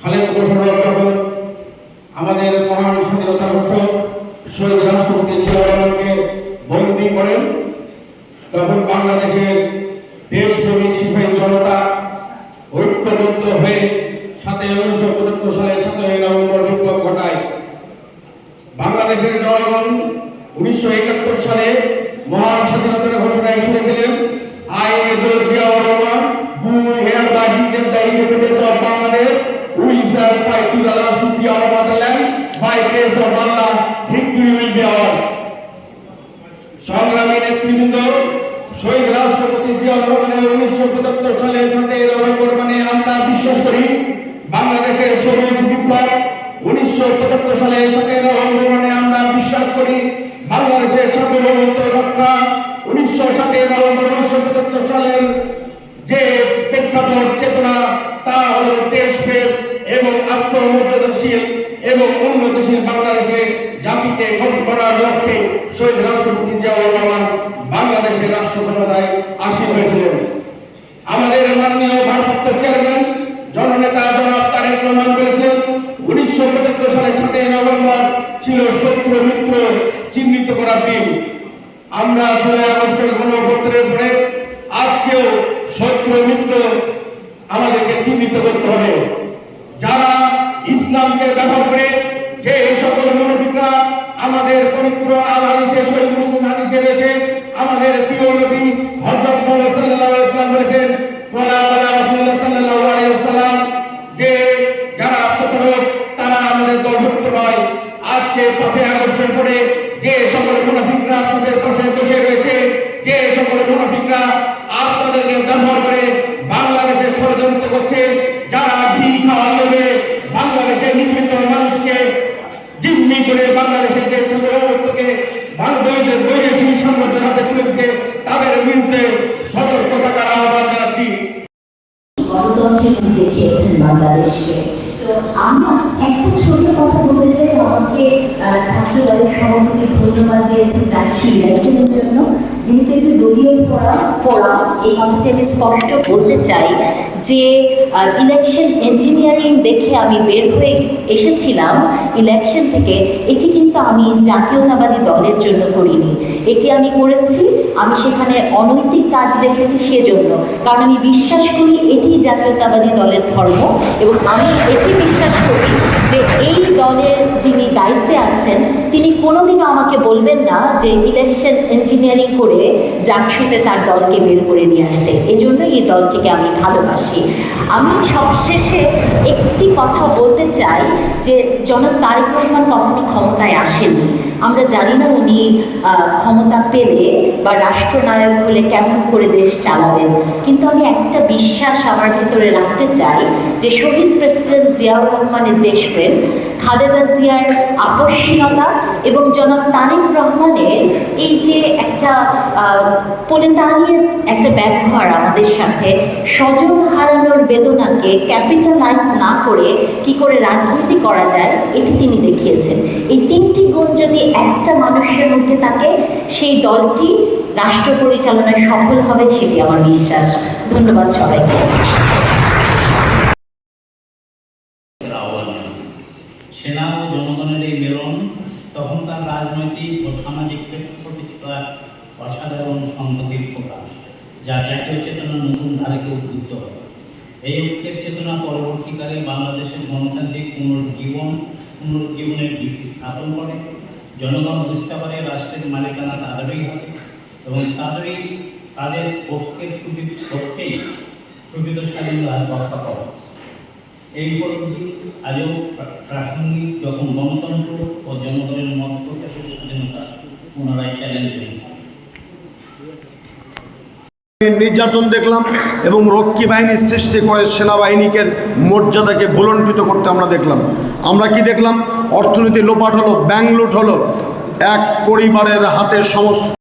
খালেদ ঘোষণা যখন আমাদের মহান স্বাধীনতা ঘোষক শহীদ রাষ্ট্রপতি জিয়া রহমানকে করেন, তখন বাংলাদেশের দেশপ্রেমিক সিপাহী জনতা ঐক্যবদ্ধ হয়ে সাথে উনিশশো পঁচাত্তর সালে সাতই নভেম্বর বিপ্লব ঘটায়। বাংলাদেশের জনগণ উনিশশো একাত্তর সালে মহান স্বাধীনতার ঘোষণায় শুনেছিলেন আই উনিশশো পঁচাত্তর সালে সাতই নভেম্বর মানে আমরা বিশ্বাস করি, বাংলাদেশের উনিশশো পঁচাত্তর সালে সাতই নভেম্বর মানে আমরা বিশ্বাস করি, বাংলাদেশের সার্বভৌমত্ব রক্ষা উনিশশো নভেম্বর উনিশশো পঁচাত্তর সালের যে প্রেক্ষাপট, চেতনা, তা হলো দেশপ্রেম এবং আত্মমর্যাদাশীল এবং অন্য দেশের বাংলাদেশে জাতিকে করার লক্ষ্যে শহীদ রাষ্ট্রপতি জিয়াউর রহমান বাংলাদেশের রাষ্ট্র ক্ষমতায় আসীন হয়েছিলেন। আমাদের মাননীয় ভারপ্রাপ্ত চেয়ারম্যান, জননেতা জনাব তারেক রহমান বলেছিলেন, উনিশশো পঁচাত্তর সালে সাতই নভেম্বর ছিল শত্রু মিত্র চিহ্নিত করার দিন। আমরা জুলাই আগস্টের গণঅভ্যুত্থানের পরে আজকেও শত্রু মিত্র আমাদেরকে চিহ্নিত করতে হবে। ইসলামকে ব্যবহার করে যে এই সকল মুনাফিকরা আমাদের পবিত্র আল হাদিসে শহীদ মুসলিম হাদিসে রয়েছে, আমাদের প্রিয় নবী বলেছেন যে যারা তারা আমাদের নয়। আজকে পরে যে আপনাদের পাশে বসে রয়েছে, যে বৈদেশিক সাম্রাজ্যের হাতে তুলেছে, তাদের বিরুদ্ধে সতর্ক থাকার আহ্বান জানাচ্ছি। দেখিয়েছেন বাংলাদেশকে। তো আমরা একটা ছোট কথা বলতে চাই, আমাকে ছাত্র দলের সভাপতি ধন্যবাদ দিয়েছে চাকরি ইলেকশনের জন্য। যেহেতু একটু দলীয় পড়া পড়া, এই কথাটি আমি স্পষ্ট বলতে চাই যে ইলেকশন ইঞ্জিনিয়ারিং দেখে আমি বের হয়ে এসেছিলাম। ইলেকশন থেকে এটি কিন্তু আমি জাতীয়তাবাদী দলের জন্য করিনি। এটি আমি করেছি, আমি সেখানে অনৈতিক কাজ দেখেছি সেজন্য। কারণ আমি বিশ্বাস করি এটি জাতীয়তাবাদী দলের ধর্ম এবং আমি এটি বিশ্বাস করি যে এই দলের যিনি দায়িত্বে আছেন কোনোদিনও আমাকে বলবেন না যে ইলেকশন ইঞ্জিনিয়ারিং করে জাকসুতে তার দলকে বের করে নিয়ে আসতে। এজন্যই এই দলটিকে আমি ভালোবাসি। আমি সবশেষে একটি কথা বলতে চাই যে জনাব তারেক রহমান কখনো ক্ষমতায় আসেনি আমরা জানি না উনি ক্ষমতা পেলে বা রাষ্ট্রনায়ক হলে কেমন করে দেশ চালাবেন। কিন্তু আমি একটা বিশ্বাস আমার ভেতরে রাখতে চাই যে শহীদ প্রেসিডেন্ট জিয়াউর রহমানের দেশপ্রেম খালেদা জিয়ার আপসীনতা এবং জনাব তারেক রহমানের এই যে একটা পোলেতানিয়ে একটা ব্যবহার আমাদের সাথে, স্বজন হারানোর বেদনাকে ক্যাপিটালাইজ না করে কি করে রাজনীতি করা যায়, এটি তিনি দেখিয়েছেন। এই তিনটি গুণ যদি একটা মানুষের মধ্যে থাকে, সেই দলটি রাষ্ট্র পরিচালনায় সফল হবে, সেটি আমার বিশ্বাস। ধন্যবাদ সবাইকে আহ্বান জানান। সেনা ও জনগণের এই মেলন তখন তার রাজনৈতিক ও অসাধারণ সংহতির প্রকাশ, যা জাতীয় চেতনা নতুন ধারাকে উদ্বুদ্ধ করে। এই ঐক্যের চেতনা পরবর্তীকালে বাংলাদেশের গণতান্ত্রিক পুনর্জীবন, পুনর্জীবনের ভিত্তি স্থাপন করে। জনগণ বুঝতে পারে রাষ্ট্রের মালিকানা তাদেরই হবে এবং তাদেরই, তাদের পক্ষের প্রকৃত পক্ষেই প্রকৃত স্বাধীনতা রক্ষা করে। এই উপলব্ধি আজও প্রা- প্রাসঙ্গিক যখন গণতন্ত্র ও জনগণের মত প্রকাশের স্বাধীনতা পুনরায় চ্যালেঞ্জ হয়ে যায়। নির্যাতন দেখলাম এবং রক্ষী বাহিনীর সৃষ্টি করে সেনাবাহিনীকে মর্যাদাকে ভুলণ্ঠিত করতে আমরা দেখলাম। আমরা কি দেখলাম? অর্থনীতি লোপাট হলো, ব্যাংক লুট হলো। এক পরিবারের হাতে সমস্ত